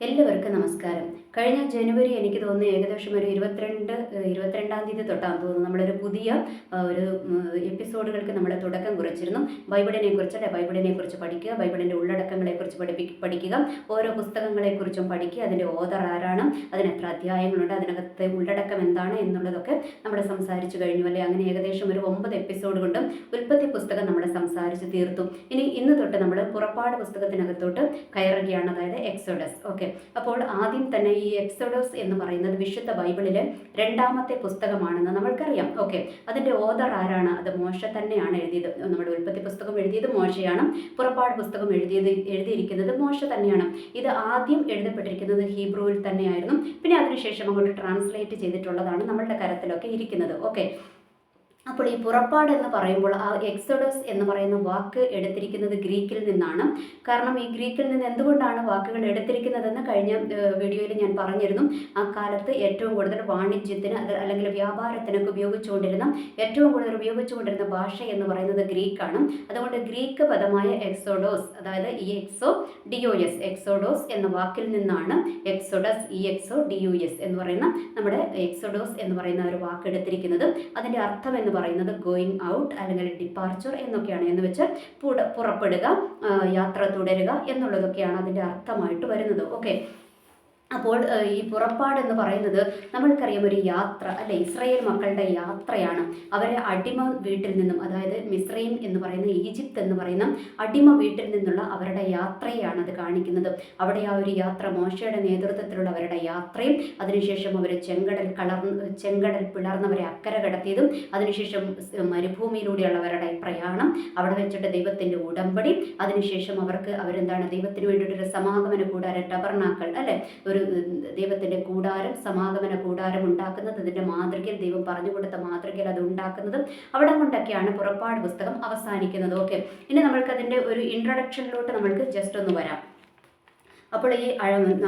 എല്ലാവർക്കും നമസ്കാരം. കഴിഞ്ഞ ജനുവരി എനിക്ക് തോന്നുന്നു ഏകദേശം ഒരു ഇരുപത്തിരണ്ട് ഇരുപത്തിരണ്ടാം തീയതി തൊട്ടാണ് തോന്നുന്നു നമ്മളൊരു പുതിയ ഒരു എപ്പിസോഡുകൾക്ക് നമ്മൾ തുടക്കം കുറിച്ചിരുന്നു. ബൈബിളിനെ കുറിച്ച് അല്ലെ ബൈബിളിനെ കുറിച്ച് പഠിക്കുക ബൈബിളിന്റെ ഉള്ളടക്കങ്ങളെക്കുറിച്ച് പഠിപ്പി പഠിക്കുക ഓരോ പുസ്തകങ്ങളെക്കുറിച്ചും പഠിക്കുക അതിന്റെ ഓതർ ആരാണ് അതിന് എത്ര അധ്യായങ്ങളുണ്ട് അതിനകത്തെ ഉള്ളടക്കം എന്താണ് എന്നുള്ളതൊക്കെ നമ്മൾ സംസാരിച്ചു കഴിഞ്ഞു അല്ലെ? അങ്ങനെ ഏകദേശം ഒരു ഒമ്പത് എപ്പിസോഡ് കൊണ്ടും ഉൽപ്പത്തി പുസ്തകം നമ്മൾ സംസാരിച്ച് തീർത്തു. ഇനി ഇന്ന് തൊട്ട് നമ്മൾ പുറപ്പാട് പുസ്തകത്തിനകത്തോട്ട് കയറുകയാണ് അതായത് എക്സോഡസ്. ഓക്കെ? അപ്പോൾ ആദ്യം തന്നെ ഈ എക്സോഡസ് എന്ന് പറയുന്നത് വിശുദ്ധ ബൈബിളിലെ രണ്ടാമത്തെ പുസ്തകമാണെന്ന് നമ്മൾക്കറിയാം. ഓക്കെ. അതിന്റെ ഓദർ ആരാണ്? അത് മോശ തന്നെയാണ് എഴുതിയത്. നമ്മുടെ ഉൽപ്പത്തി പുസ്തകം എഴുതിയത് മോശയാണ്. പുറപ്പാട് പുസ്തകം എഴുതിയത് എഴുതിയിരിക്കുന്നത് മോശ തന്നെയാണ്. ഇത് ആദ്യം എഴുതപ്പെട്ടിരിക്കുന്നത് ഹീബ്രുവിൽ തന്നെയായിരുന്നു. പിന്നെ അതിനുശേഷം അങ്ങോട്ട് ട്രാൻസ്ലേറ്റ് ചെയ്തിട്ടുള്ളതാണ് നമ്മളുടെ കരത്തിലൊക്കെ ഇരിക്കുന്നത്. ഓക്കെ. അപ്പോൾ ഈ പുറപ്പാട് എന്ന് പറയുമ്പോൾ ആ എക്സോഡസ് എന്ന് പറയുന്ന വാക്ക് എടുത്തിരിക്കുന്നത് ഗ്രീക്കിൽ നിന്നാണ്. കാരണം ഈ ഗ്രീക്കിൽ നിന്ന് എന്തുകൊണ്ടാണ് വാക്കുകൾ എടുത്തിരിക്കുന്നതെന്ന് കഴിഞ്ഞ വീഡിയോയിൽ ഞാൻ പറഞ്ഞിരുന്നു. ആ കാലത്ത് ഏറ്റവും കൂടുതൽ വാണിജ്യത്തിന് അല്ലെങ്കിൽ വ്യാപാരത്തിനൊക്കെ ഉപയോഗിച്ചുകൊണ്ടിരുന്ന ഏറ്റവും കൂടുതൽ ഉപയോഗിച്ചുകൊണ്ടിരുന്ന ഭാഷ എന്ന് പറയുന്നത് ഗ്രീക്കാണ്. അതുകൊണ്ട് ഗ്രീക്ക് പദമായ എക്സോഡോസ് അതായത് ഈ എക്സോ ഡി ഒ എസ് എക്സോഡോസ് എന്ന വാക്കിൽ നിന്നാണ് Exodus E X O D U S എന്ന് പറയുന്ന നമ്മുടെ എക്സോഡോസ് എന്ന് പറയുന്ന ഒരു വാക്ക് എടുത്തിരിക്കുന്നത്. അതിന്റെ അർത്ഥം എന്ന് പറയുന്നത് ഗോയിങ് ഔട്ട് അല്ലെങ്കിൽ ഡിപ്പാർച്ചർ എന്നൊക്കെയാണ് എന്ന് വെച്ചാൽ പുറപ്പെടുക യാത്ര തുടരുക എന്നുള്ളതൊക്കെയാണ് അതിന്റെ അർത്ഥമായിട്ട് വരുന്നത്. ഓക്കെ അപ്പോൾ ഈ പുറപ്പാട് എന്ന് പറയുന്നത് നമ്മൾക്കറിയാം ഒരു യാത്ര അല്ലെ ഇസ്രയേൽ മക്കളുടെ യാത്രയാണ്. അവരെ അടിമ വീട്ടിൽ നിന്നും അതായത് മിസ്രൈം എന്ന് പറയുന്ന ഈജിപ്ത് എന്ന് പറയുന്ന അടിമ വീട്ടിൽ നിന്നുള്ള അവരുടെ യാത്രയാണ് അത് കാണിക്കുന്നത്. അവിടെ ആ ഒരു യാത്ര മോശയുടെ നേതൃത്വത്തിലുള്ള അവരുടെ യാത്രയും അതിനുശേഷം അവർ ചെങ്കടൽ കളർ ചെങ്കടൽ പിളർന്നവരെ അക്കര കടത്തിയതും അതിനുശേഷം മരുഭൂമിയിലൂടെയുള്ള അവരുടെ പ്രയാണം അവിടെ വെച്ചിട്ട് ദൈവത്തിന്റെ ഉടമ്പടി അതിനുശേഷം അവർക്ക് അവരെന്താണ് ദൈവത്തിന് വേണ്ടിയിട്ടൊരു സമാഗമന കൂടാരം ടബർനാക്കൾ അല്ലെ ഒരു ദൈവത്തിന്റെ കൂടാരം സമാഗമന കൂടാരം ഉണ്ടാക്കുന്നത് അതിന്റെ മാതൃകയിൽ ദൈവം പറഞ്ഞു കൊടുത്ത മാതൃകയിൽ അത് ഉണ്ടാക്കുന്നതും അവിടെ കൊണ്ടൊക്കെയാണ് പുറപ്പാട് പുസ്തകം അവസാനിക്കുന്നത്. ഓക്കെ ഇനി നമ്മൾക്ക് അതിന്റെ ഒരു ഇൻട്രഡക്ഷനിലോട്ട് നമ്മൾക്ക് ജസ്റ്റ് ഒന്ന് വരാം. അപ്പോൾ ഈ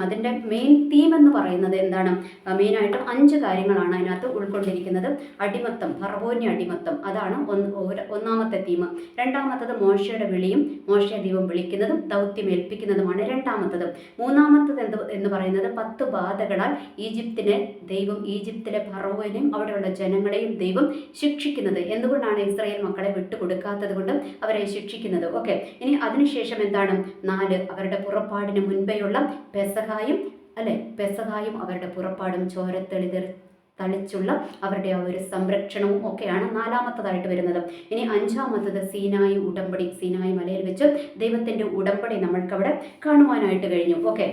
അതിന്റെ മെയിൻ തീം എന്ന് പറയുന്നത് എന്താണ്? മെയിനായിട്ടും അഞ്ച് കാര്യങ്ങളാണ് അതിനകത്ത് ഉൾക്കൊണ്ടിരിക്കുന്നത്. അടിമത്തം ഫറവോന്യ അടിമത്തം അതാണ് ഒന്ന് ഒന്നാമത്തെ തീം രണ്ടാമത്തത് മോശയുടെ വിളിയും മോശയെ ദൈവം വിളിക്കുന്നതും ദൗത്യം ഏൽപ്പിക്കുന്നതുമാണ് രണ്ടാമത്തത്. മൂന്നാമത്തത് എന്ത് എന്ന് പറയുന്നത് പത്ത് ബാധകളാൽ ഈജിപ്തിനെ ദൈവം ഈജിപ്തിലെ ഫറവോനെയും അവിടെയുള്ള ജനങ്ങളെയും ദൈവം ശിക്ഷിക്കുന്നത്. എന്തുകൊണ്ടാണ് ഇസ്രായേൽ മക്കളെ വിട്ടുകൊടുക്കാത്തത് കൊണ്ട് അവരെ ശിക്ഷിക്കുന്നത്? ഓക്കെ ഇനി അതിനുശേഷം എന്താണ്? നാല് അവരുടെ പുറപ്പാടിന് മുൻപേയുള്ള പെസഹായും അല്ലെ പെസഹായും അവരുടെ പുറപ്പാടും ചോരത്തെളിതെർ തളിച്ചുള്ള അവരുടെ ആ ഒരു സംരക്ഷണവും ഒക്കെയാണ് നാലാമത്തതായിട്ട് വരുന്നത്. ഇനി അഞ്ചാമത്തത് സീനായി ഉടമ്പടി. സീനായി മലയിൽ വെച്ച് ദൈവത്തിന്റെ ഉടമ്പടി നമ്മൾക്കവിടെ കാണുവാനായിട്ട് കഴിഞ്ഞു. ഓക്കെ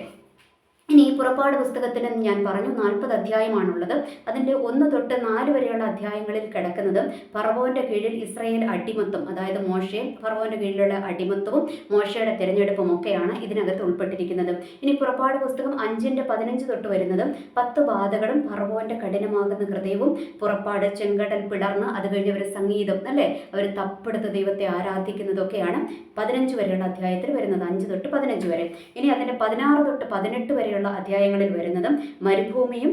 ഇനി ഈ പുറപ്പാട് പുസ്തകത്തിന് ഞാൻ പറഞ്ഞു നാൽപ്പത് അധ്യായമാണുള്ളത്. അതിന്റെ ഒന്ന് തൊട്ട് നാല് വരെയുള്ള അധ്യായങ്ങളിൽ കിടക്കുന്നത് ഫറവോന്റെ കീഴിൽ ഇസ്രയേൽ അടിമത്തം അതായത് മോശയും ഫറവോന്റെ കീഴിലുള്ള അടിമത്തവും മോശയുടെ തിരഞ്ഞെടുപ്പും ഒക്കെയാണ് ഇതിനകത്ത് ഉൾപ്പെട്ടിരിക്കുന്നത്. ഇനി പുറപ്പാട് പുസ്തകം അഞ്ചിന്റെ പതിനഞ്ച് തൊട്ട് വരുന്നതും പത്ത് ബാധകളും ഫറവോന്റെ കഠിനമാകുന്ന ഹൃദയവും പുറപ്പാട് ചെങ്കടൽ പിളർന്ന് അത് കഴിഞ്ഞ് അവർ സംഗീതം അല്ലേ? അവർ തപ്പെടുത്ത ദൈവത്തെ ആരാധിക്കുന്നതൊക്കെയാണ് പതിനഞ്ച് വരെയുള്ള അധ്യായത്തിൽ വരുന്നത് അഞ്ച് തൊട്ട് പതിനഞ്ച് വരെ. ഇനി അതിന്റെ പതിനാറ് തൊട്ട് പതിനെട്ട് വരെയുള്ള അധ്യായങ്ങളിൽ വരുന്നത് മരുഭൂമിയും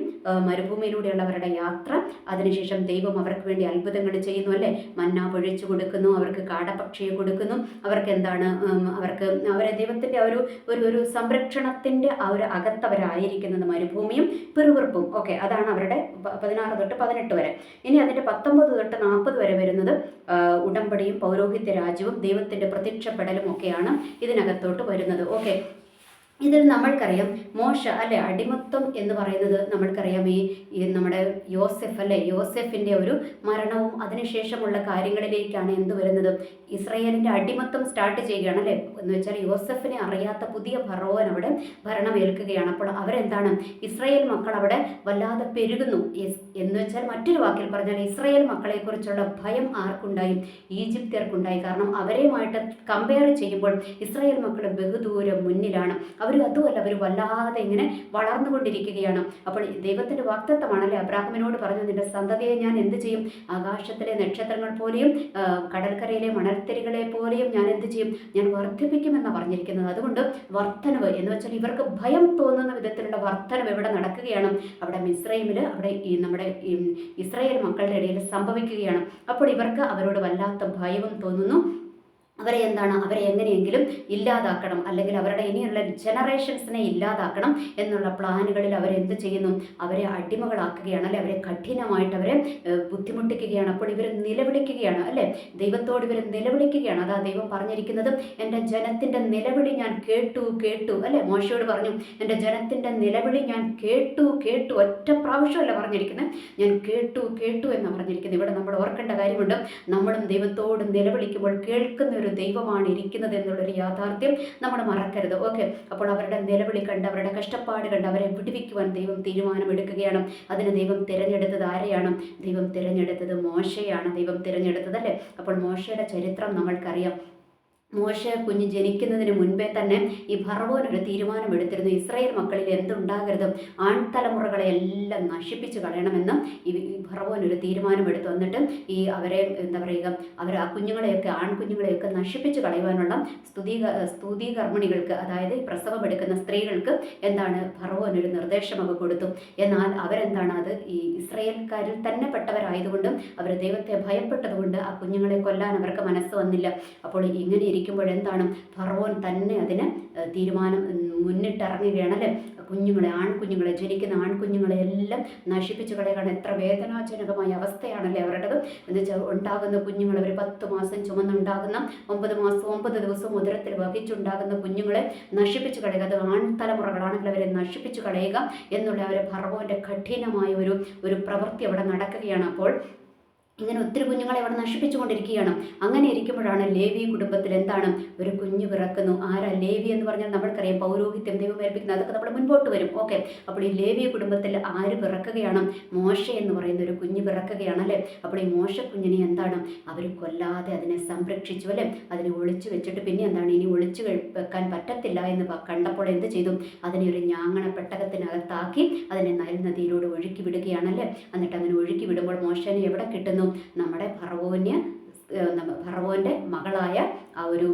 മരുഭൂമിയിലൂടെയുള്ളവരുടെ യാത്ര അതിനുശേഷം ദൈവം അവർക്ക് വേണ്ടി അത്ഭുതങ്ങൾ ചെയ്യുന്നു അല്ലേ? മന്ന പൊഴിച്ചു കൊടുക്കുന്നു അവർക്ക് കാടപക്ഷിയെ കൊടുക്കുന്നു അവർക്ക് എന്താണ് അവർക്ക് അവരെ ദൈവത്തിന്റെ ഒരു ഒരു ഒരു സംരക്ഷണത്തിന്റെ ആ ഒരു അകത്തവരായിരിക്കുന്നത് മരുഭൂമിയും പിറുവിറുപ്പും ഓക്കെ അതാണ് അവരുടെ പതിനാറ് തൊട്ട് പതിനെട്ട് വരെ. ഇനി അതിന്റെ പത്തൊമ്പത് തൊട്ട് നാൽപ്പത് വരെ വരുന്നത് ഉടമ്പടിയും പൗരോഹിത്യ രാജ്യവും ദൈവത്തിന്റെ പ്രത്യക്ഷപ്പെടലും ഒക്കെയാണ് ഇതിനകത്തോട്ട് വരുന്നത്. ഓക്കെ ഇതിൽ നമ്മൾക്കറിയാം മോശ അല്ലെ അടിമത്വം എന്ന് പറയുന്നത് നമ്മൾക്കറിയാം ഈ നമ്മുടെ യോസെഫ് അല്ലെ യോസെഫിന്റെ ഒരു മരണവും അതിനുശേഷമുള്ള കാര്യങ്ങളിലേക്കാണ് എന്ത് വരുന്നത്? ഇസ്രയേലിന്റെ അടിമത്തം സ്റ്റാർട്ട് ചെയ്യുകയാണ് അല്ലേ? എന്ന് വെച്ചാൽ യോസെഫിനെ അറിയാത്ത പുതിയ ഫറോവൻ അവിടെ ഭരണമേൽക്കുകയാണ്. അപ്പോൾ അവരെന്താണ്? ഇസ്രയേൽ മക്കൾ അവിടെ വല്ലാതെ പെരുകുന്നു. എന്ന് വെച്ചാൽ മറ്റൊരു വാക്കിൽ പറഞ്ഞാൽ ഇസ്രയേൽ മക്കളെക്കുറിച്ചുള്ള ഭയം ആർക്കുണ്ടായി? ഈജിപ്തിയർക്കുണ്ടായി. കാരണം അവരെയുമായിട്ട് കമ്പയർ ചെയ്യുമ്പോൾ ഇസ്രയേൽ മക്കൾ ബഹുദൂരം മുന്നിലാണ്. അവർ അതുമല്ല അവർ വല്ലാതെ ഇങ്ങനെ വളർന്നുകൊണ്ടിരിക്കുകയാണ്. അപ്പോൾ ദൈവത്തിന്റെ വാക്തത്വമാണല്ലേ അബ്രാഹ്മിനോട് പറഞ്ഞു നിന്റെ സന്തതിയെ ഞാൻ എന്ത് ചെയ്യും? ആകാശത്തിലെ നക്ഷത്രങ്ങൾ പോലെയും കടൽക്കരയിലെ മണൽത്തരികളെ പോലെയും ഞാൻ എന്ത് ചെയ്യും? ഞാൻ വർദ്ധിപ്പിക്കുമെന്നാണ് പറഞ്ഞിരിക്കുന്നത്. അതുകൊണ്ട് വർധനവ് എന്ന് വെച്ചാൽ ഇവർക്ക് ഭയം തോന്നുന്ന വിധത്തിലുള്ള വർധനവ് ഇവിടെ നടക്കുകയാണ്. അവിടെ മിസ്രൈമിൽ അവിടെ ഈ നമ്മുടെ ഇസ്രായേൽ മക്കളുടെ ഇടയിൽ സംഭവിക്കുകയാണ്. അപ്പോൾ ഇവർക്ക് അവരോട് വല്ലാത്ത ഭയവും തോന്നുന്നു. അവരെ എന്താണ്? അവരെ എങ്ങനെയെങ്കിലും ഇല്ലാതാക്കണം. അല്ലെങ്കിൽ അവരുടെ ഇനിയുള്ള ജനറേഷൻസിനെ ഇല്ലാതാക്കണം എന്നുള്ള പ്ലാനുകളിൽ അവരെന്ത് ചെയ്യുന്നു? അവരെ അടിമകളാക്കുകയാണ് അല്ലെ? അവരെ കഠിനമായിട്ട് അവരെ ബുദ്ധിമുട്ടിക്കുകയാണ്. അപ്പോൾ ഇവർ നിലവിളിക്കുകയാണ് അല്ലെ? ദൈവത്തോട് ഇവർ നിലവിളിക്കുകയാണ്. അതാ ദൈവം പറഞ്ഞിരിക്കുന്നത് എന്റെ ജനത്തിന്റെ നിലവിളി ഞാൻ കേട്ടു കേട്ടു. അല്ലെ? മോശയോട് പറഞ്ഞു എന്റെ ജനത്തിന്റെ നിലവിളി ഞാൻ കേട്ടു കേട്ടു. ഒറ്റ പ്രാവശ്യമല്ല പറഞ്ഞിരിക്കുന്നത് ഞാൻ കേട്ടു കേട്ടു എന്ന് പറഞ്ഞിരിക്കുന്നത്. ഇവിടെ നമ്മൾ ഓർക്കേണ്ട കാര്യമുണ്ട് നമ്മളും ദൈവത്തോട് നിലവിളിക്കുമ്പോൾ കേൾക്കുന്ന ഒരു ദൈവമാണ് ഇരിക്കുന്നത് എന്നുള്ളൊരു യാഥാർത്ഥ്യം നമ്മൾ മറക്കരുത്. ഓക്കെ അപ്പോൾ അവരുടെ നിലവിളി കണ്ട് അവരുടെ കഷ്ടപ്പാട് കണ്ട് അവരെ വിടുവിക്കുവാൻ ദൈവം തീരുമാനമെടുക്കുകയാണ്. അതിന് ദൈവം തിരഞ്ഞെടുത്തത് ആരെയാണ്? ദൈവം തിരഞ്ഞെടുത്തത് മോശയാണ് ദൈവം തിരഞ്ഞെടുത്തത് അല്ലേ? അപ്പോൾ മോശയുടെ ചരിത്രം നമ്മൾക്കറിയാം. മോശ കുഞ്ഞ് ജനിക്കുന്നതിന് മുൻപേ തന്നെ ഈ ഭർവോൻ ഒരു തീരുമാനമെടുത്തിരുന്നു ഇസ്രായേൽ മക്കളിൽ എന്തുണ്ടാകരുത് ആൺതലമുറകളെ എല്ലാം നശിപ്പിച്ച് കളയണമെന്നും ഈ ഭർവോൻ ഒരു തീരുമാനമെടുത്തു എന്നിട്ട് ഈ അവരെ എന്താ പറയുക അവർ ആ കുഞ്ഞുങ്ങളെയൊക്കെ ആൺകുഞ്ഞുങ്ങളെയൊക്കെ നശിപ്പിച്ച് കളയുവാനുള്ള സ്തുതി സ്തുതി കർമ്മിണികൾക്ക് അതായത് ഈ പ്രസവമെടുക്കുന്ന സ്ത്രീകൾക്ക് എന്താണ് ഭർവോൻ ഒരു നിർദ്ദേശമൊക്കെ കൊടുത്തു. എന്നാൽ അവരെന്താണ് അത്? ഈ ഇസ്രയേൽക്കാരിൽ തന്നെ പെട്ടവരായതുകൊണ്ടും അവർ ദൈവത്തെ ഭയപ്പെട്ടതുകൊണ്ട് ആ കുഞ്ഞുങ്ങളെ കൊല്ലാൻ അവർക്ക് മനസ്സ് വന്നില്ല. അപ്പോൾ ഇങ്ങനെ ഇരിക്കുമ്പോഴെന്താണ്? ഫറവോൻ തന്നെ അതിന് തീരുമാനം മുന്നിട്ടിറങ്ങുകയാണ് കുഞ്ഞുങ്ങളെ ആൺകുഞ്ഞുങ്ങളെ ജനിക്കുന്ന ആൺകുഞ്ഞുങ്ങളെ എല്ലാം നശിപ്പിച്ചു കളയുകയാണ് എത്ര വേദനാജനകമായ അവസ്ഥയാണല്ലേ അവരുടേത്? എന്ന് വെച്ചാൽ ഉണ്ടാകുന്ന കുഞ്ഞുങ്ങൾ അവർ പത്ത് മാസം ചുമന്നുണ്ടാകുന്ന ഒമ്പത് മാസം ഒമ്പത് ദിവസം ഉദരത്തിൽ വഹിച്ചുണ്ടാകുന്ന കുഞ്ഞുങ്ങളെ നശിപ്പിച്ചു കളയുക. അത് ആൺതലമുറകളാണെങ്കിൽ അവരെ നശിപ്പിച്ചു കളയുക എന്നുള്ള അവരെ ഭർവോന്റെ കഠിനമായ ഒരു ഒരു പ്രവൃത്തി അവിടെ നടക്കുകയാണ്. അപ്പോൾ ഇങ്ങനെ ഒത്തിരി കുഞ്ഞുങ്ങളെ അവിടെ നശിപ്പിച്ചുകൊണ്ടിരിക്കുകയാണ്. അങ്ങനെ ഇരിക്കുമ്പോഴാണ് ലേവി കുടുംബത്തിൽ എന്താണ്? ഒരു കുഞ്ഞു പിറക്കുന്നു. ആരാ ലേവി എന്ന് പറഞ്ഞാൽ നമ്മൾക്കറിയാം. പൗരോഹിത്യം ദൈവം ഏൽപ്പിക്കുന്നത്. അതൊക്കെ നമ്മൾ മുൻപോട്ട് വരും. ഓക്കെ. അപ്പോൾ ഈ ലേവി കുടുംബത്തിൽ ആര് പിറക്കുകയാണ്? മോശ എന്ന് പറയുന്ന ഒരു കുഞ്ഞ് പിറക്കുകയാണ് അല്ലേ? അപ്പോൾ ഈ മോശ കുഞ്ഞിനെ എന്താണ്? അവർ കൊല്ലാതെ അതിനെ സംരക്ഷിച്ചു അല്ലേ? അതിനെ ഒളിച്ചു വെച്ചിട്ട് പിന്നെ എന്താണ്? ഇനി ഒളിച്ചു വെക്കാൻ പറ്റത്തില്ല എന്ന് കണ്ടപ്പോൾ എന്ത് ചെയ്തു? അതിനെ ഒരു ഞാങ്ങണ പെട്ടകത്തിനകത്താക്കി അതിനെ നൈൽ നദിയിലൂടെ ഒഴുക്കി വിടുകയാണല്ലേ എന്നിട്ട് അങ്ങനെ ഒഴുക്കി വിടുമ്പോൾ മോശനെ എവിടെ കിട്ടുന്നു? നമ്മുടെ ഭർവോന്യ ഭർവോന്റെ മകളായ ആ ഒരു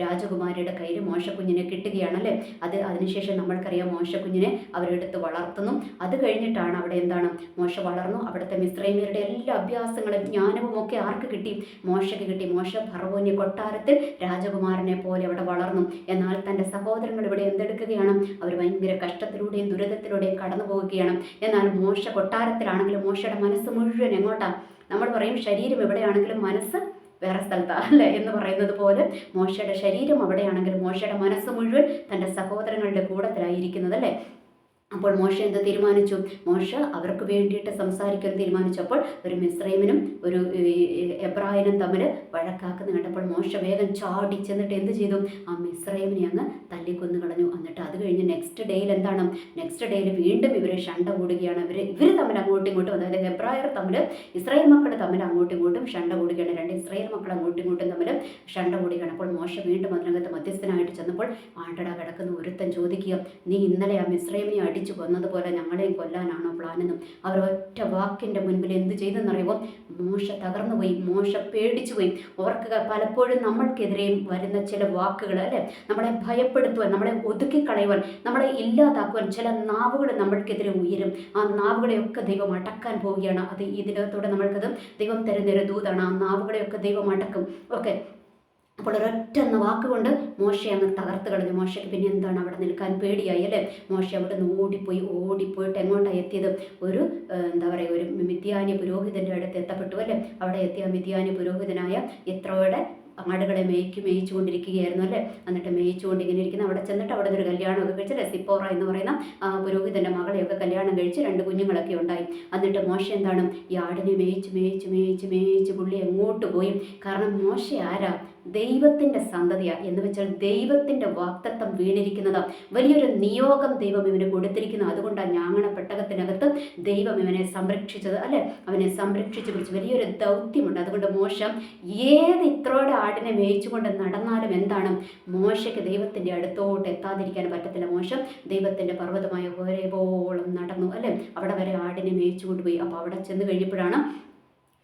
രാജകുമാരിയുടെ കയ്യിൽ മോശക്കുഞ്ഞിനെ കിട്ടുകയാണല്ലേ? അത് അതിനുശേഷം നമ്മൾക്കറിയാം മോശക്കുഞ്ഞിനെ അവരെടുത്ത് വളർത്തുന്നു. അത് കഴിഞ്ഞിട്ടാണ് അവിടെ എന്താണ്? മോശ വളർന്നു. അവിടുത്തെ മിശ്രൈമിയരുടെ എല്ലാ അഭ്യാസങ്ങളും ജ്ഞാനവും ഒക്കെ ആർക്ക് കിട്ടി? മോശയ്ക്ക് കിട്ടി. മോശ ഭർവോന്യ കൊട്ടാരത്തിൽ രാജകുമാരനെ പോലെ അവിടെ വളർന്നു. എന്നാൽ തന്റെ സഹോദരങ്ങൾ ഇവിടെ എന്തെടുക്കുകയാണ്? അവർ ഭയങ്കര കഷ്ടത്തിലൂടെയും ദുരിതത്തിലൂടെയും കടന്നു പോവുകയാണ് എന്നാൽ മോശ കൊട്ടാരത്തിലാണെങ്കിലും മോശയുടെ മനസ്സ് മുഴുവൻ എങ്ങോട്ടാണ് നമ്മൾ പറയും ശരീരം എവിടെയാണെങ്കിലും മനസ്സ് വേറെ സ്ഥലത്താണ് അല്ലേ? എന്ന് പറയുന്നത് പോലെ മോശയുടെ ശരീരം അവിടെയാണെങ്കിലും മോശയുടെ മനസ്സ് മുഴുവൻ തന്റെ സഹോദരങ്ങളുടെ കൂടത്തിലായിരിക്കുന്നത് അല്ലേ? അപ്പോൾ മോശ എന്ത് തീരുമാനിച്ചു? മോശ അവർക്ക് വേണ്ടിയിട്ട് സംസാരിക്കാൻ തീരുമാനിച്ചപ്പോൾ ഒരു മിസ്രൈമിനും ഒരു എബ്രാഹിനും തമ്മിൽ വഴക്കാക്കുന്ന കണ്ടപ്പോൾ മോശ വേഗം ചാടി ചെന്നിട്ട് എന്ത് ചെയ്തു? ആ മിസ്രൈമിനെ അങ്ങ് തല്ലിക്കൊന്നു കളഞ്ഞു എന്നിട്ട് അത് കഴിഞ്ഞ് നെക്സ്റ്റ് ഡേയിൽ എന്താണ്? നെക്സ്റ്റ് ഡേയിൽ വീണ്ടും ഇവർ ഷണ്ട കൂടുകയാണ്. ഇവർ ഇവർ തമ്മിൽ അങ്ങോട്ടും ഇങ്ങോട്ടും അതായത് എബ്രായർ തമ്മിൽ ഇസ്രായേൽ മക്കൾ തമ്മിൽ അങ്ങോട്ടും ഇങ്ങോട്ടും ഷണ്ട കൂടുകയാണ്. രണ്ട് ഇസ്രായേൽ മക്കൾ അങ്ങോട്ടും ഇങ്ങോട്ടും തമ്മിൽ ഷണ്ട കൂടുകയാണ്. അപ്പോൾ മോശ വീണ്ടും അതിനകത്ത് മധ്യസ്ഥനായിട്ട് ചെന്നപ്പോൾ ആണ്ടട കിടക്കുന്ന ഒരുത്തൻ ചോദിക്കുക. നീ ഇന്നലെ ആ മിസ്രൈമിനെ അടി അടിച്ചു കൊന്നതുപോലെ ഞങ്ങളെയും കൊല്ലാനാണോ പ്ലാനെന്നും അവർ ഒറ്റ വാക്കിന്റെ മുൻപിൽ എന്ത് ചെയ്തെന്നറിയുമ്പോൾ മോശ തകർന്നു പോയി. മോശ പേടിച്ചു പോയി. ഓർക്കുക പലപ്പോഴും നമ്മൾക്കെതിരെയും വരുന്ന ചില വാക്കുകൾ അല്ലേ? നമ്മളെ ഭയപ്പെടുത്തുവാൻ നമ്മളെ ഒതുക്കിക്കളയുവാൻ നമ്മളെ ഇല്ലാതാക്കുവാൻ ചില നാവുകൾ നമ്മൾക്കെതിരെ ഉയരും. ആ നാവുകളെയൊക്കെ ദൈവം അടക്കാൻ പോവുകയാണ്. അത് ഇതിനകത്തൂടെ നമ്മൾക്കത് ദൈവം തരുന്നൊരു ദൂതാണ്. ആ നാവുകളെയൊക്കെ ദൈവം അടക്കും. ഓക്കെ. അപ്പോൾ ഒരൊറ്റ എന്ന വാക്കുകൊണ്ട് മോശ അങ്ങ് തകർത്ത് കളഞ്ഞു. മോശയ്ക്ക് പിന്നെ എന്താണ് അവിടെ നിൽക്കാൻ പേടിയായി അല്ലേ? മോശ അവിടെ നിന്ന് ഓടിപ്പോയി ഓടിപ്പോയിട്ട് എങ്ങോട്ടാണ് എത്തിയത്? ഒരു എന്താ പറയുക ഒരു മിഥ്യാനി പുരോഹിതന്റെ അടുത്ത് എത്തപ്പെട്ടു അല്ലേ? അവിടെ എത്തിയ മിഥ്യാനി പുരോഹിതനായ ഇത്രയുടെ ആടുകളെ മേയ്ക്ക് മേയിച്ചു കൊണ്ടിരിക്കുകയായിരുന്നു അല്ലേ? എന്നിട്ട് മേയിച്ചുകൊണ്ട് ഇങ്ങനെ ഇരിക്കുന്ന അവിടെ ചെന്നിട്ട് അവിടെ ഒരു കല്യാണമൊക്കെ കഴിച്ച് സിപ്പോറ എന്ന് പറയുന്ന പുരോഹിതന്റെ മകളെയൊക്കെ കല്യാണം കഴിച്ച് രണ്ട് കുഞ്ഞുങ്ങളൊക്കെ ഉണ്ടായി. എന്നിട്ട് മോശ എന്താണ്? ഈ ആടിനെ മേയിച്ച് മേയിച്ച് മേയിച്ച് മേയിച്ച് പുള്ളി എങ്ങോട്ട് പോയി? കാരണം മോശ ആരാ? ദൈവത്തിന്റെ സന്തതിയാണ് എന്ന് വെച്ചാൽ ദൈവത്തിന്റെ വാക്തത്വം വീണിരിക്കുന്നത്. വലിയൊരു നിയോഗം ദൈവം ഇവന് കൊടുത്തിരിക്കുന്നു. അതുകൊണ്ടാണ് ഞാങ്ങണ പെട്ടകത്തിനകത്ത് ദൈവം ഇവനെ സംരക്ഷിച്ചത് അല്ലെ? അവനെ സംരക്ഷിച്ചു കുറിച്ച് വലിയൊരു ദൗത്യമുണ്ട്. അതുകൊണ്ട് മോശം ഏത് ഇത്രയുടെ ആടിനെ മേയിച്ചുകൊണ്ട് നടന്നാലും എന്താണ് മോശയ്ക്ക് ദൈവത്തിന്റെ അടുത്തോട്ട് എത്താതിരിക്കാൻ പറ്റത്തില്ല മോശം. ദൈവത്തിന്റെ പർവതമായ ഒരേപോളം നടന്നു. അല്ലേ? അവിടെ വരെ ആടിനെ മേയിച്ചു കൊണ്ടുപോയി അപ്പോൾ അവിടെ ചെന്ന് കഴിഞ്ഞപ്പോഴാണ്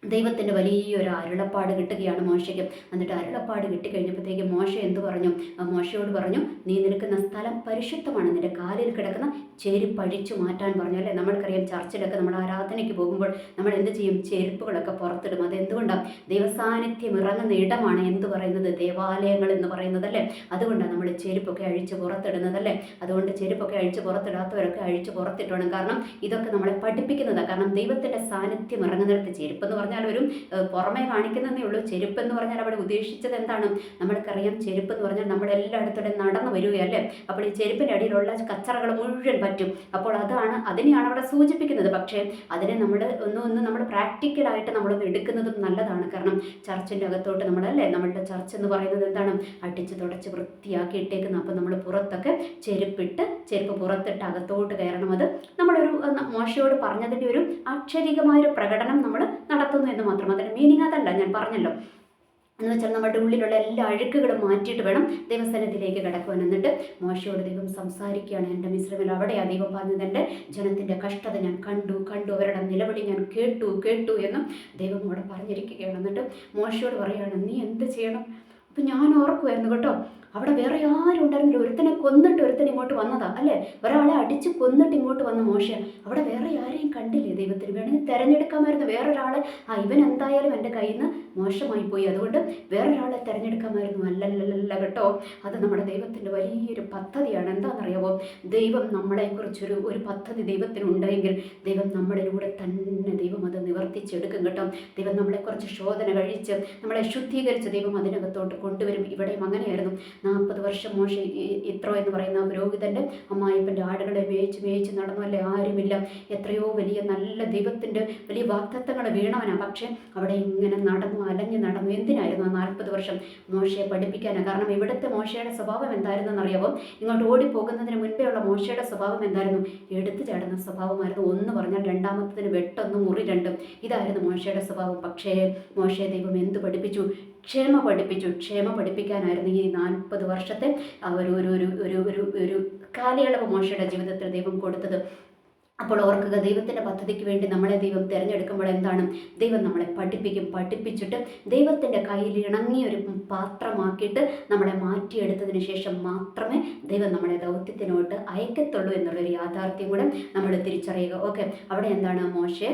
ദൈവത്തിന്റെ വലിയൊരു അരുളപ്പാട് കിട്ടുകയാണ് മോശയ്ക്ക്. എന്നിട്ട് അരുളപ്പാട് കിട്ടിക്കഴിഞ്ഞപ്പോഴത്തേക്ക് മോശ എന്തു പറഞ്ഞു? മോശയോട് പറഞ്ഞു നീ നിൽക്കുന്ന സ്ഥലം പരിശുദ്ധമാണ്. നിന്റെ കാലിൽ കിടക്കുന്ന ചെരുപ്പ് അഴിച്ചു മാറ്റാൻ പറഞ്ഞു. അല്ലേ? നമ്മൾക്കറിയാം ചർച്ചിലൊക്കെ നമ്മൾ ആരാധനയ്ക്ക് പോകുമ്പോൾ നമ്മൾ എന്ത് ചെയ്യും? ചെരുപ്പുകളൊക്കെ പുറത്തിടും. അതെന്തുകൊണ്ടാണ് ദൈവസാന്നിധ്യം ഇറങ്ങുന്ന ഇടമാണ് എന്ത് പറയുന്നത്? ദേവാലയങ്ങൾ എന്ന് പറയുന്നതല്ലേ? അതുകൊണ്ടാണ് നമ്മൾ ചെരുപ്പൊക്കെ അഴിച്ച് പുറത്തിടുന്നതല്ലേ? അതുകൊണ്ട് ചെരുപ്പൊക്കെ അഴിച്ച് പുറത്തിടാത്തവരൊക്കെ അഴിച്ച് പുറത്തിട്ടോണം. കാരണം ഇതൊക്കെ നമ്മളെ പഠിപ്പിക്കുന്നതാണ് കാരണം ദൈവത്തിന്റെ സാന്നിധ്യം ഇറങ്ങുന്നിടത്ത് ചെരുപ്പ് എന്ന് പറഞ്ഞാൽ ഒരു പുറമേ കാണിക്കുന്നതേ ഉള്ളൂ. ചെരുപ്പ് എന്ന് പറഞ്ഞാൽ അവിടെ ഉദ്ദേശിച്ചത് എന്താണ്? നമ്മൾക്കറിയാം ചെരുപ്പ് എന്ന് പറഞ്ഞാൽ നമ്മൾ എല്ലായിടത്തൂടെ നടന്നു വരികയല്ലേ? അപ്പോൾ ഈ ചെരുപ്പിന്റെ അടിയിലുള്ള കച്ചറകൾ മുഴുവൻ പറ്റും. അപ്പോൾ അതാണ് അതിനെയാണ് അവിടെ സൂചിപ്പിക്കുന്നത്. പക്ഷേ അതിനെ നമ്മൾ ഒന്ന് ഒന്ന് നമ്മൾ പ്രാക്ടിക്കലായിട്ട് നമ്മളൊന്ന് എടുക്കുന്നതും നല്ലതാണ്. കാരണം ചർച്ചിന്റെ അകത്തോട്ട് നമ്മളല്ലേ നമ്മളുടെ ചർച്ച് എന്ന് പറയുന്നത് എന്താണ്? അടിച്ച് തുടച്ച് വൃത്തിയാക്കി ഇട്ടേക്കുന്നത്. അപ്പോൾ നമ്മൾ പുറത്തൊക്കെ ചെരുപ്പിട്ട് ചെരുപ്പ് പുറത്തിട്ട് അകത്തോട്ട് കയറണം. അത് നമ്മളൊരു മോശയോട് പറഞ്ഞതിന്റെ ഒരു ആക്ഷരികമായൊരു പ്രകടനം നമ്മൾ നടത്തുന്നു നടത്തുന്നു എന്ന് മാത്രം. അതിന്റെ മീനിങ് അതല്ല ഞാൻ പറഞ്ഞല്ലോ. എന്ന് വെച്ചാൽ നമ്മുടെ ഉള്ളിലുള്ള എല്ലാ അഴുക്കുകളും മാറ്റിയിട്ട് വേണം ദൈവസ്ഥാനത്തിലേക്ക് കിടക്കുവാൻ. എന്നിട്ട് മോശയോട് ദൈവം സംസാരിക്കുകയാണ് എന്റെ മിശ്രമിൽ അവിടെയാണ് ദൈവം പറഞ്ഞത്. എന്റെ ജനത്തിന്റെ കഷ്ടത ഞാൻ കണ്ടു കണ്ടു. അവരുടെ നിലവിളി ഞാൻ കേട്ടു കേട്ടു എന്നും ദൈവം അവിടെ പറഞ്ഞിരിക്കുകയാണ്. എന്നിട്ട് മോശയോട് പറയുകയാണ് നീ എന്ത് ചെയ്യണം? അപ്പം ഞാൻ ഓർക്കുമായിരുന്നു കേട്ടോ അവിടെ വേറെ ആരും ഉണ്ടായിരുന്നില്ല. ഒരുത്തനെ കൊന്നിട്ട് ഒരുത്തൻ ഇങ്ങോട്ട് വന്നതാ അല്ലേ? ഒരാളെ അടിച്ച് കൊന്നിട്ട് ഇങ്ങോട്ട് വന്ന മോശ. അവിടെ വേറെ ആരെയും കണ്ടില്ലേ ദൈവത്തിന് വേണമെങ്കിൽ തിരഞ്ഞെടുക്കാമായിരുന്നു. വേറൊരാളെ ആ ഇവൻ എന്തായാലും എന്റെ കയ്യിൽ നിന്ന് മോശമായി പോയി. അതുകൊണ്ട് വേറൊരാളെ തിരഞ്ഞെടുക്കാമായിരുന്നു. അല്ലല്ലല്ല കേട്ടോ. അത് നമ്മുടെ ദൈവത്തിന്റെ വലിയൊരു പദ്ധതിയാണ്. എന്താണെന്നറിയാവോ? ദൈവം നമ്മളെക്കുറിച്ചൊരു ഒരു പദ്ധതി ദൈവത്തിനുണ്ടെങ്കിൽ ദൈവം നമ്മളിലൂടെ തന്നെ ദൈവം അത് നിവർത്തിച്ചെടുക്കും കേട്ടോ. ദൈവം നമ്മളെക്കുറിച്ച് ശോധന കഴിച്ച് നമ്മളെ ശുദ്ധീകരിച്ച് ദൈവം അതിനകത്തോട്ട് കൊണ്ടുവരും. ഇവിടെയും അങ്ങനെയായിരുന്നു. നാൽപ്പത് വർഷം മോശ ഇത്രോ എന്ന് പറയുന്ന പുരോഹിതന്റെ അമ്മായിപ്പന്റെ ആടുകളെ മേയിച്ച് മേയിച്ച് നടന്നല്ലേ? ആരുമില്ല. എത്രയോ വലിയ നല്ല ദൈവത്തിന്റെ വലിയ വാക്തത്വങ്ങൾ വീണവനാണ് പക്ഷേ അവിടെ ഇങ്ങനെ നടന്നു അലഞ്ഞ് നടന്നു. എന്തിനായിരുന്നു ആ നാൽപ്പത് വർഷം മോശയെ പഠിപ്പിക്കാനാണ് കാരണം ഇവിടുത്തെ മോശയുടെ സ്വഭാവം എന്തായിരുന്നെന്ന് അറിയാമോ ഇങ്ങോട്ട് ഓടിപ്പോകുന്നതിന് മുൻപേ ഉള്ള മോശയുടെ സ്വഭാവം എന്തായിരുന്നു? എടുത്തു ചാടുന്ന സ്വഭാവമായിരുന്നു. ഒന്ന് പറഞ്ഞാൽ രണ്ടാമത്തതിന് വെട്ടൊന്ന് മുറി രണ്ടും. ഇതായിരുന്നു മോശയുടെ സ്വഭാവം. പക്ഷേ മോശയെ ദൈവം എന്ത് പഠിപ്പിച്ചു? ക്ഷേമ പഠിപ്പിച്ചു. ക്ഷേമ പഠിപ്പിക്കാനായിരുന്നു ഈ നാൽപ്പത് വർഷത്തെ ഒരു ഒരു ഒരു ഒരു ഒരു കാലയളവ് മോശയുടെ ജീവിതത്തിൽ ദൈവം കൊടുത്തത്. അപ്പോൾ ഓർക്കുക ദൈവത്തിന്റെ പദ്ധതിക്ക് വേണ്ടി നമ്മളെ ദൈവം തിരഞ്ഞെടുക്കുമ്പോൾ എന്താണ്? ദൈവം നമ്മളെ പഠിപ്പിക്കും. പഠിപ്പിച്ചിട്ട് ദൈവത്തിന്റെ കയ്യിൽ ഇണങ്ങിയ ഒരു പാത്രമാക്കിയിട്ട് നമ്മളെ മാറ്റിയെടുത്തതിന് ശേഷം മാത്രമേ ദൈവം നമ്മളെ ദൗത്യത്തിനോട്ട് അയക്കത്തുള്ളൂ എന്നുള്ളൊരു യാഥാർത്ഥ്യം കൂടെ നമ്മൾ തിരിച്ചറിയുക. ഓക്കെ അവിടെ എന്താണ് മോശെ?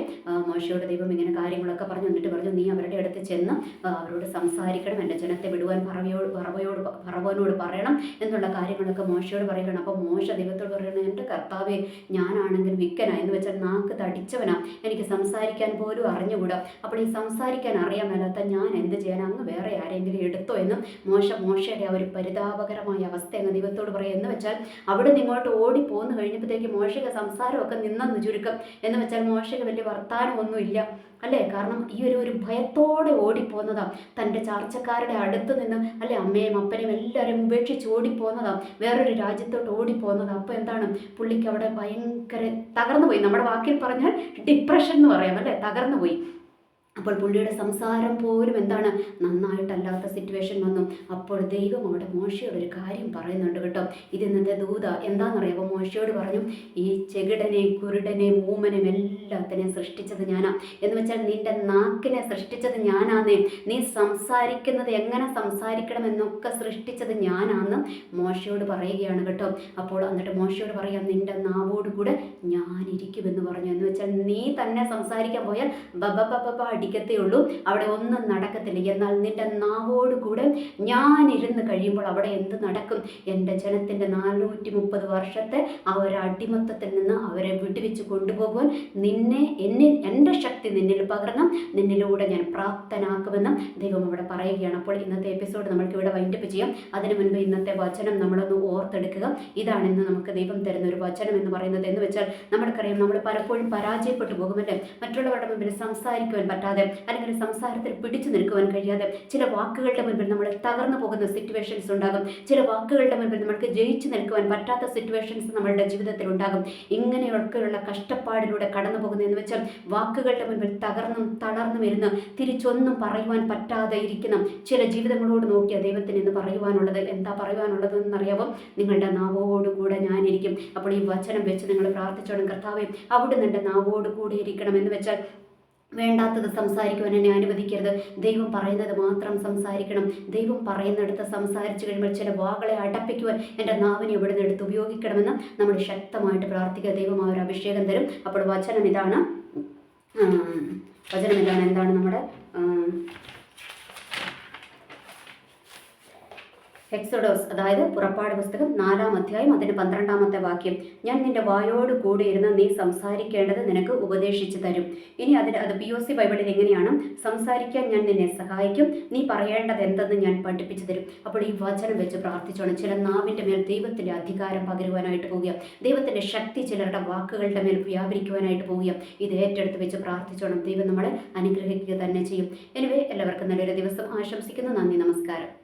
മോശയോട് ദൈവം ഇങ്ങനെ കാര്യങ്ങളൊക്കെ പറഞ്ഞു. എന്നിട്ട് പറഞ്ഞു നീ അവരുടെ അടുത്ത് ചെന്ന് അവരോട് സംസാരിക്കണം. എന്റെ ജനത്തെ വിടുവാൻ പറവയോട് പറവയോട് പറവനോട് പറയണം എന്നുള്ള കാര്യങ്ങളൊക്കെ മോശയോട് പറയുകയാണ്. അപ്പോൾ മോശ ദൈവത്തോട് പറയണം എന്റെ കർത്താവെ ഞാനാണെങ്കിൽ മിടുക്കനാ എന്ന് വെച്ചാൽ നാക്ക് തടിച്ചവനാ. എനിക്ക് സംസാരിക്കാൻ പോലും അറിഞ്ഞുകൂടാ. അപ്പോൾ ഈ സംസാരിക്കാൻ അറിയാൻ മേലാത്ത ഞാൻ എന്ത് ചെയ്യാൻ അങ്ങ് വേറെ ആരെങ്കിലും എടുത്തോ എന്നും മോശ മോശയുടെ ആ ഒരു പരിതാപകരമായ അവസ്ഥ അങ്ങ് ദൈവത്തോട് പറയാം എന്ന് വെച്ചാൽ അവിടെ നിന്ന് ഇങ്ങോട്ട് ഓടി പോന്നു കഴിഞ്ഞപ്പോഴത്തേക്ക് മോശക സംസാരമൊക്കെ നിന്നെന്ന് ചുരുക്കം. എന്ന് വെച്ചാൽ മോശക വലിയ വർത്താനമൊന്നുമില്ല. അല്ലേ? കാരണം ഈ ഒരു ഒരു ഭയത്തോടെ ഓടിപ്പോന്നതാ തന്റെ ചാർച്ചക്കാരുടെ അടുത്ത് നിന്ന് അല്ലെ അമ്മയും അപ്പനെയും എല്ലാവരും ഉപേക്ഷിച്ച് ഓടിപ്പോന്നതാ വേറൊരു രാജ്യത്തോട്ട് ഓടിപ്പോന്നതാ അപ്പോൾ എന്താണ്? പുള്ളിക്ക് അവിടെ ഭയങ്കര തകർന്നു പോയി നമ്മുടെ വാക്കിൽ പറഞ്ഞാൽ ഡിപ്രഷൻ എന്ന് പറയാം അല്ലേ? തകർന്നു പോയി അപ്പോൾ പുള്ളിയുടെ സംസാരം പോലും എന്താണ് നന്നായിട്ടല്ലാത്ത സിറ്റുവേഷൻ വന്നു. അപ്പോൾ ദൈവം അവിടെ മോശയോട് ഒരു കാര്യം പറയുന്നുണ്ട് കേട്ടോ. ഇത് ഇന്നത്തെ ദൂത എന്താണെന്നറിയാമോ മോശയോട് പറഞ്ഞു ഈ ചെകിടനെ കുരുടനെ മൂമനും എല്ലാത്തിനെയും സൃഷ്ടിച്ചത് ഞാനാ. എന്ന് വെച്ചാൽ നിന്റെ നാക്കിനെ സൃഷ്ടിച്ചത് ഞാനാന്നേ. നീ സംസാരിക്കുന്നത് എങ്ങനെ സംസാരിക്കണം എന്നൊക്കെ സൃഷ്ടിച്ചത് ഞാനാന്ന് മോശയോട് പറയുകയാണ് കേട്ടോ. അപ്പോൾ എന്നിട്ട് മോശയോട് പറയാം നിന്റെ നാവോട് കൂടെ ഞാനിരിക്കുമെന്ന് പറഞ്ഞു. എന്ന് വെച്ചാൽ നീ തന്നെ സംസാരിക്കാൻ പോയാൽ ബബ ബബ അടിക്കത്തേ ഉള്ളൂ. അവിടെ ഒന്നും നടക്കത്തില്ല. എന്നാൽ നിന്റെ നാവോട് കൂടെ ഞാനിരുന്ന് കഴിയുമ്പോൾ അവിടെ എന്ത് നടക്കും? എന്റെ ജനത്തിന്റെ നാനൂറ്റി മുപ്പത് വർഷത്തെ ആ ഒരു അടിമത്തത്തിൽ നിന്ന് അവരെ വിടുവിച്ച് കൊണ്ടുപോകുവാൻ നിന്നെ എന്നിൽ എന്റെ ശക്തി നിന്നിൽ പകർന്നും നിന്നിലൂടെ ഞാൻ പ്രാപ്തനാക്കുമെന്നും ദൈവം അവിടെ പറയുകയാണ്. അപ്പോൾ ഇന്നത്തെ എപ്പിസോഡ് നമ്മൾക്ക് ഇവിടെ വൈൻഡപ്പ് ചെയ്യാം. അതിനു മുൻപ് ഇന്നത്തെ വചനം നമ്മളൊന്ന് ഓർത്തെടുക്കുക. ഇതാണ് ഇന്ന് നമുക്ക് ദൈവം തരുന്ന ഒരു വചനം എന്ന് പറയുന്നത്. എന്ന് വെച്ചാൽ നമ്മൾക്കറിയാം നമ്മൾ പലപ്പോഴും പരാജയപ്പെട്ടു പോകുമല്ലേ? മറ്റുള്ളവരുടെ മുമ്പിൽ സംസാരിക്കുവാൻ പറ്റാതെ പറ്റാതെ അല്ലെങ്കിൽ സംസാരത്തിൽ പിടിച്ചു നിൽക്കുവാൻ കഴിയാതെ ചില വാക്കുകളുടെ മുൻപിൽ നമ്മൾ തകർന്നു പോകുന്ന സിറ്റുവേഷൻസ് ഉണ്ടാകും. ചില വാക്കുകളുടെ മുൻപിൽ നമ്മൾക്ക് ജയിച്ചു നിൽക്കുവാൻ പറ്റാത്ത സിറ്റുവേഷൻസ് നമ്മളുടെ ജീവിതത്തിൽ ഉണ്ടാകും. ഇങ്ങനെയൊക്കെയുള്ള കഷ്ടപ്പാടിലൂടെ കടന്നു പോകുന്നതെന്ന് വെച്ചാൽ വാക്കുകളുടെ മുൻപിൽ തകർന്നും തളർന്നും ഇരുന്ന് തിരിച്ചൊന്നും പറയുവാൻ പറ്റാതെ ഇരിക്കുന്ന ചില ജീവിതങ്ങളോട് നോക്കിയ ദൈവത്തിന് എന്ന് പറയുവാനുള്ളത് എന്താ പറയുവാനുള്ളത് എന്നറിയാവും നിങ്ങളുടെ നാവോടുകൂടെ ഞാനിരിക്കും. അപ്പോൾ ഈ വചനം വെച്ച് നിങ്ങൾ പ്രാർത്ഥിച്ചോടും കർത്താവേ അവിടെ നിന്റെ നാവോട് കൂടെ ഇരിക്കണം എന്ന് വെച്ചാൽ വേണ്ടാത്തത് സംസാരിക്കുവാൻ എന്നെ അനുവദിക്കരുത്. ദൈവം പറയുന്നത് മാത്രം സംസാരിക്കണം. ദൈവം പറയുന്നിടത്ത് സംസാരിച്ചു കഴിയുമ്പോൾ ചില വാകളെ അടപ്പിക്കുവാൻ എന്റെ നാവിനെ ഇവിടെ നിന്ന് എടുത്ത് ഉപയോഗിക്കണമെന്ന് നമ്മൾ ശക്തമായിട്ട് പ്രാർത്ഥിക്കുക. ദൈവം ആ ഒരു അഭിഷേകം തരും. അപ്പോൾ വചനം ഇതാണ്. വചനം ഇതാണ്. എന്താണ് നമ്മുടെ എക്സോഡോസ് അതായത് പുറപ്പാട് പുസ്തകം നാലാം അധ്യായം അതിന്റെ പന്ത്രണ്ടാമത്തെ വാക്യം. ഞാൻ നിന്റെ വായോട് കൂടി ഇരുന്ന് നീ സംസാരിക്കേണ്ടത് നിനക്ക് ഉപദേശിച്ചു തരും. ഇനി അതിന് അത് പി ഒ സി ബൈബിളിൽ എങ്ങനെയാണ്? സംസാരിക്കാൻ ഞാൻ നിന്നെ സഹായിക്കും. നീ പറയേണ്ടത് എന്തെന്ന് ഞാൻ പഠിപ്പിച്ചു തരും. അപ്പോൾ ഈ വചനം വെച്ച് പ്രാർത്ഥിച്ചോണം. ചില നാവിന്റെ മേൽ ദൈവത്തിന്റെ അധികാരം പകരുവാനായിട്ട് പോവുക. ദൈവത്തിന്റെ ശക്തി ചിലരുടെ വാക്കുകളുടെ മേൽ വ്യാപരിക്കുവാനായിട്ട് പോവുക. ഇത് ഏറ്റെടുത്ത് വെച്ച് പ്രാർത്ഥിച്ചോണം. ദൈവം നമ്മളെ അനുഗ്രഹിക്കുക തന്നെ ചെയ്യും. എനിവേ എല്ലാവർക്കും നല്ലൊരു ദിവസം ആശംസിക്കുന്നു. നന്ദി നമസ്കാരം.